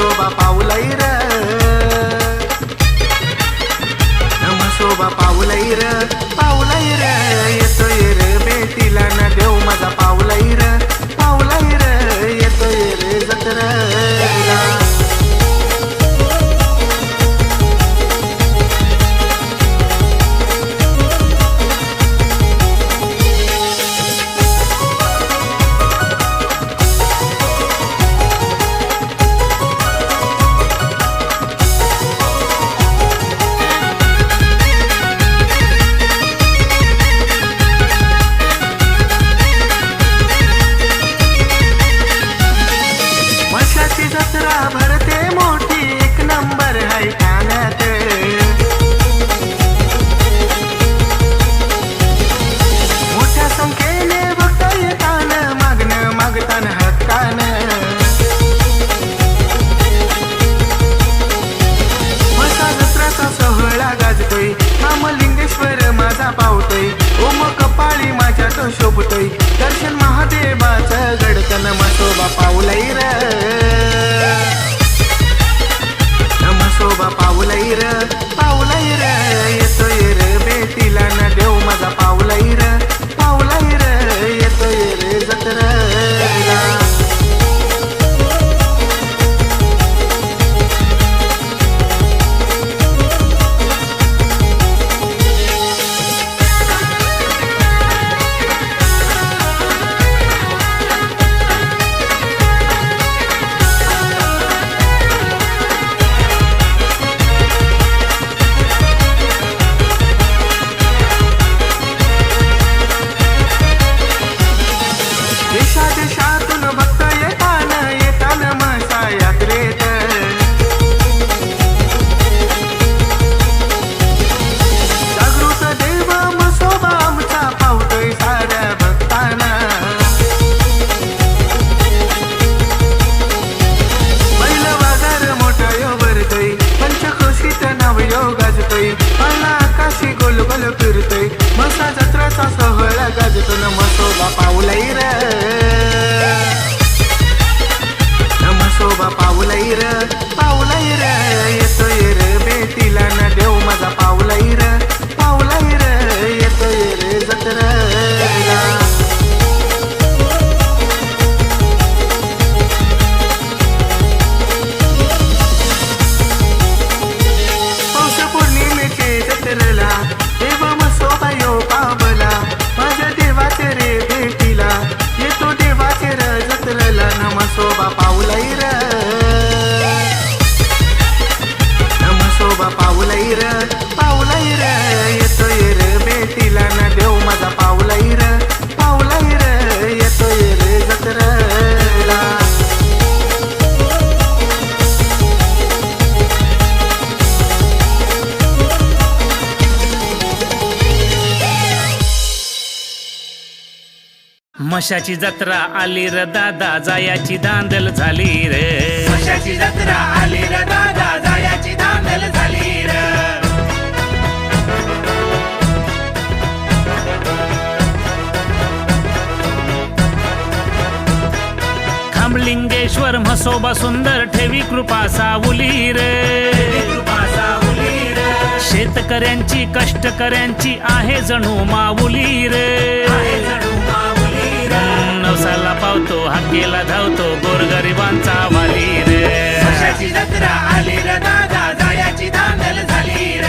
शोभा पाऊलई र. नम शोभा पाऊलई र पाऊलई र. येतोय रे भेटीला न देऊ माझा पाऊलई र. दर्शन शोभतय. दर्शन महादेवाचं गडकन मसोबा पाऊलाई र आकाशी गोल गोल फिरतय मसा जत्राचा सोहळा गाजतो न मसोबा पाऊलाई र. मशाची जत्रा आली र दादा जायाची दांदल झाली रे. मशाची जत्रा आली र दादा जायाची धांदल झाली र. खांबलिंगेश्वर म्हसोबा सुंदर ठेवी कृपा सावली रे. कृपा सावली र. शेतकऱ्यांची कष्टकऱ्यांची आहे जणू माऊली रे. आहे जणू माऊली र नवसाला पावतो हाकेला धावतो गोरगरिबांचा वाली रे. मशाची जत्रा आली र दादा जायाची धांदल झाली र.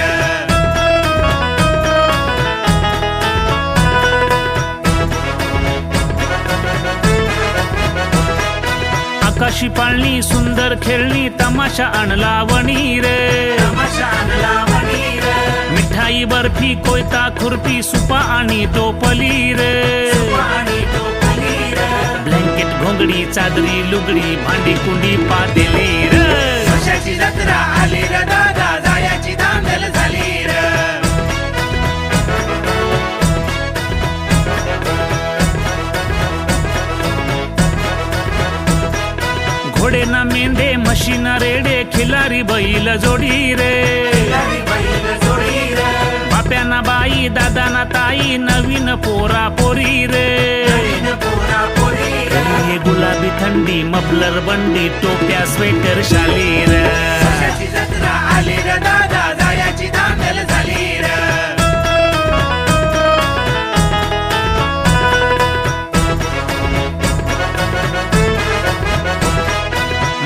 आकाशी पाळणी सुंदर खेळणी तमाशा आणला वणी रे. तमाशा आणला वणी र. मिठाई बर्फी कोयता खुर्पी सुपा आणि टोपली रे. आणि टोपली र ब्लँकेट घोंगडी चादरी लुगडी भांडी कुंडी पातेली रे मशाची जत्रा आली र दादा जायाची धांदल झाली र. घोडे ना मेंढे म्हशीन रेडे खिलारी बैल जोडी रे. लारी बैल जोडी र. बाप्याना बाई दादाना ताई नवीन पोरा पोरी रे. मफलर बंडी टोप्या स्वेटर शाली रे मशाची जत्रा आली र दादा जायाची धांदल झाली र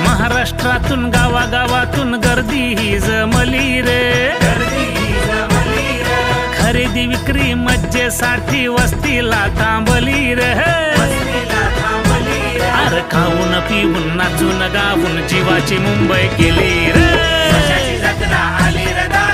महाराष्ट्रातून गावागावातून गर्दी ही जमली रे गर्दी जमली र खरेदी विक्री मज्जेसाठी वस्तीला थांबली रे मार खाऊन पिऊन नाचून गाऊन जीवाची मुंबई केली रे. आली रदा